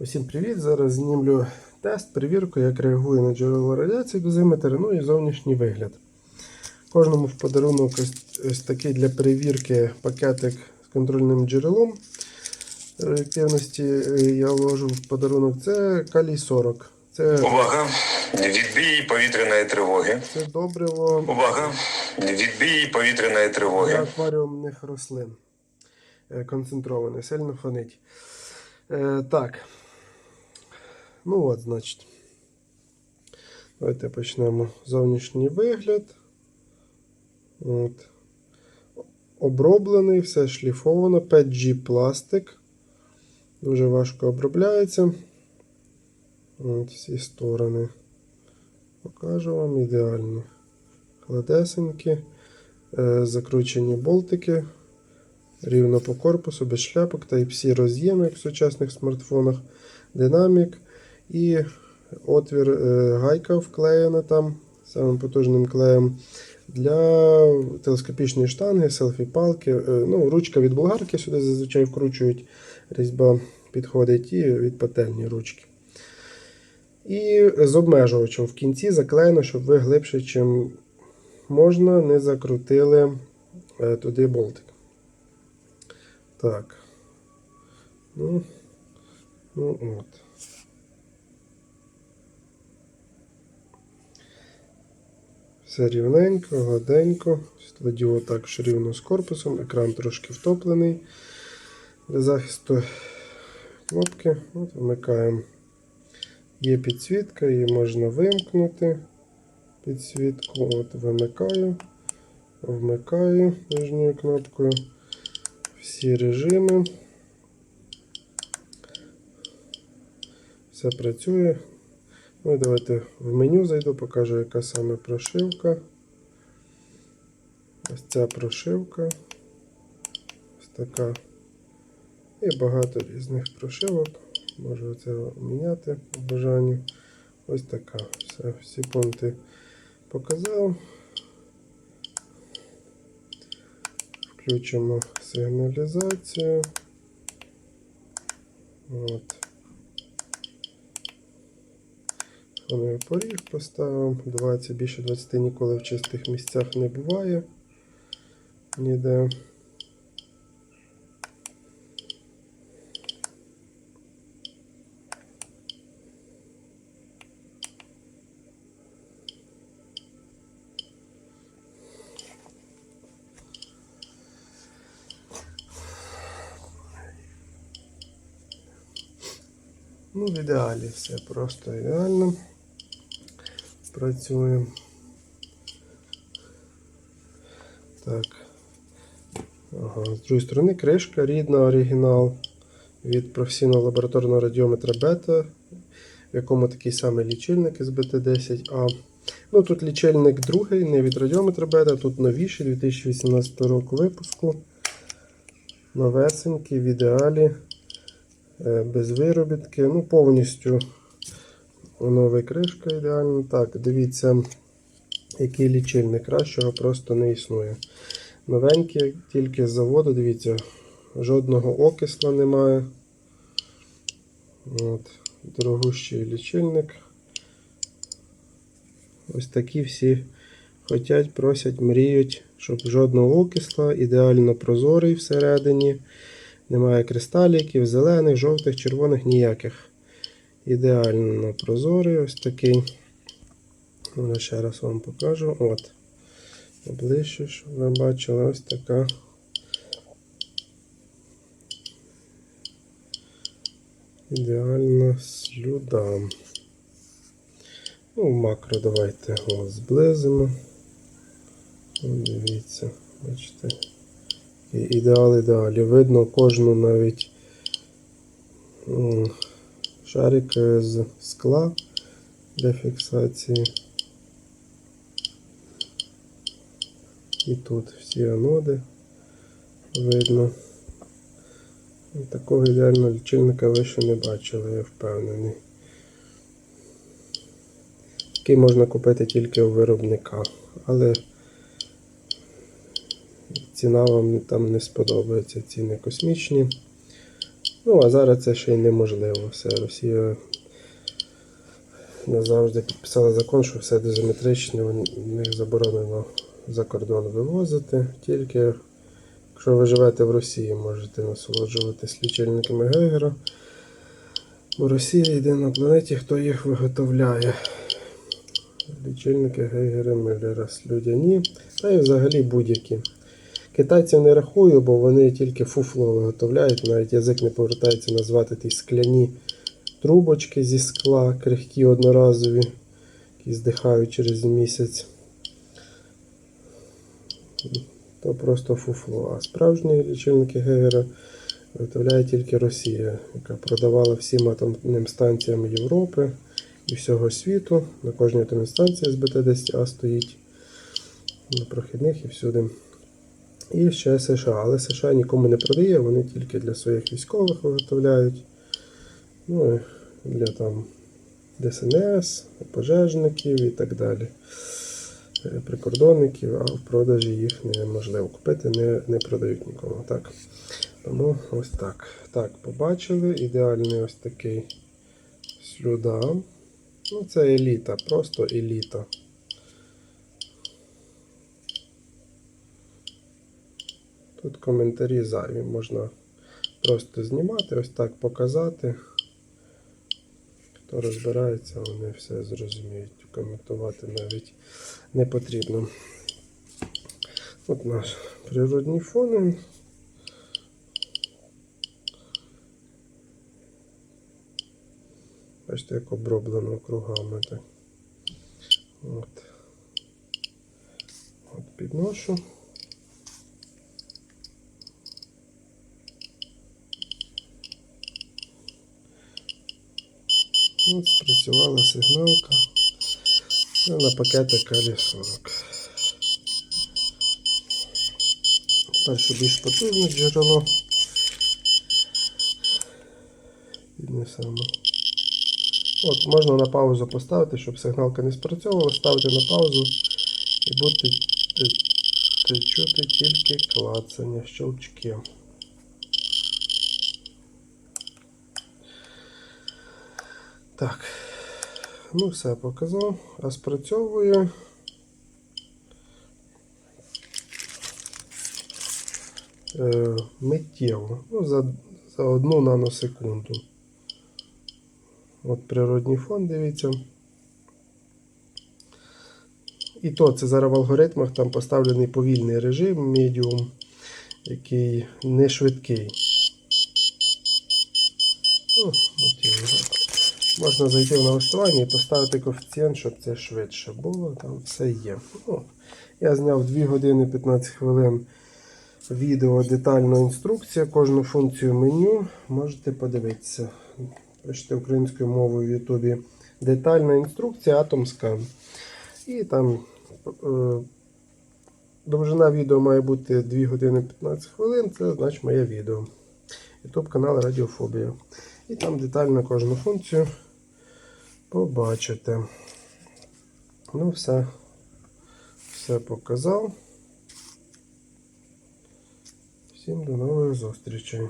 Усім привіт! Зараз знімлю тест, перевірку, як реагує на джерело радіації дозиметр, ну і зовнішній вигляд. Кожному в подарунок ось, ось такий для перевірки пакетик з контрольним джерелом реактивності е, я вложу в подарунок. Це калій 40. Це, Увага! Відбій повітряної тривоги. це добриво Увага! Відбій повітряної для тривоги. акваріумних рослин. Е, Концентроване, сильно фонить. Е, так. Ну от, значить. Давайте почнемо. Зовнішній вигляд. От. Оброблений, все шліфовано. 5G пластик. Дуже важко обробляється. От, всі сторони. Покажу вам ідеальні. Гладесенькі. Е, закручені болтики. Рівно по корпусу, без шляпок, Type-C роз'єм, як в сучасних смартфонах, динамік і отвір е, гайка вклеєна там самим потужним клеєм для телескопічної штанги, селфі-палки. Е, ну, ручка від болгарки сюди зазвичай вкручують, різьба підходить і від пательні ручки. І з обмежувачем в кінці заклеєно, щоб ви глибше, чим можна, не закрутили е, туди болтик. Так. Ну, ну от. Все рівненько, гладенько. Складів отак ж рівно з корпусом. Екран трошки втоплений. Для захисту кнопки. От вмикаємо. Є підсвітка, її можна вимкнути. Підсвітку. От вимикаю. Вмикаю нижньою кнопкою всі режими. Все працює. Ну давайте в меню зайду, покажу, яка саме прошивка. Ось ця прошивка. Ось така. І багато різних прошивок. Можу це міняти по бажанню. Ось така. Все, всі пункти показав. Включимо сигналізацію. От. Поріг поставимо. 20, більше 20 ніколи в чистих місцях не буває. Ніде. Ну, в ідеалі все просто ідеально. Працюємо. Так. Ага. З другої сторони кришка рідна, оригінал від професійного лабораторного радіометра бета, в якому такий самий лічильник з BT10A. Ну, тут лічильник другий, не від радіометра бета, тут новіший 2018 року випуску. Новесенький, в ідеалі. Е, без виробітки. Ну, повністю нова кришка ідеальна. Так, дивіться, який лічильник. Кращого просто не існує. Новенький, тільки з заводу, дивіться, жодного окисла немає. От, Дорогущий лічильник. Ось такі всі хотять, просять, мріють, щоб жодного окисла, ідеально прозорий всередині. Немає кристаліків, зелених, жовтих, червоних ніяких. Ідеально прозорий ось такий. Ну, ще раз вам покажу. От. Ближче, щоб ви бачили, ось така. Ідеальна слюда. Ну, макро давайте о, зблизимо. Дивіться, бачите. Ідеал ідеалі. Видно кожну навіть шарик з скла для фіксації. І тут всі аноди видно. Такого ідеального лічильника ви ще не бачили, я впевнений. Такий можна купити тільки у виробника, але ціна вам там не сподобається. Ціни космічні. Ну, а зараз це ще й неможливо. Все, Росія назавжди підписала закон, що все дозиметричне, в них заборонено за кордон вивозити. Тільки якщо ви живете в Росії, можете насолоджуватись лічильниками Гейгера. Бо Росія йде на планеті, хто їх виготовляє. Лічильники Гейгера Мюллера слюдяні, та й взагалі будь-які. Китайців не рахую, бо вони тільки фуфло виготовляють, навіть язик не повертається назвати ті скляні трубочки зі скла, крихкі одноразові, які здихають через місяць. То просто фуфло. А справжні лічильники Гегера виготовляє тільки Росія, яка продавала всім атомним станціям Європи і всього світу. На кожній атомній станції СБТ-10А стоїть на прохідних і всюди. І ще США. Але США нікому не продає, вони тільки для своїх військових виготовляють. Ну для там ДСНС, пожежників і так далі. Е, Прикордонників, а в продажі їх неможливо купити, не, не продають нікому. Так. Тому ось так. Так, побачили. Ідеальний ось такий слюда. Ну, це еліта, просто еліта. Тут коментарі зайві, можна просто знімати, ось так показати. Хто розбирається, вони все зрозуміють. Коментувати навіть не потрібно. От наш природний фон. Бачите, як оброблено кругами. Так. От. От підношу. От спрацювала сигналка. Ну, на пакетик Калі 40. Перше більш потужне джерело. Піднесемо. От, можна на паузу поставити, щоб сигналка не спрацьовувала, ставити на паузу і те- чути тільки клацання, щелчки. Так. Ну, все показав. А спрацьовує. Е, миттєво. Ну, за, за одну наносекунду. От природній фон, дивіться. І то це зараз в алгоритмах там поставлений повільний режим медіум, який не швидкий. Ну, миттєво. Можна зайти в налаштування і поставити коефіцієнт, щоб це швидше було. Там все є. Ну, я зняв 2 години 15 хвилин відео детальна інструкція. Кожну функцію меню можете подивитися. Пишете українською мовою в Ютубі детальна інструкція Atomscan. І там е, довжина відео має бути 2 години 15 хвилин. Це значить моє відео. YouTube канал Радіофобія. І там детально кожну функцію побачите. Ну, все. Все показав. Всім до нових зустрічей.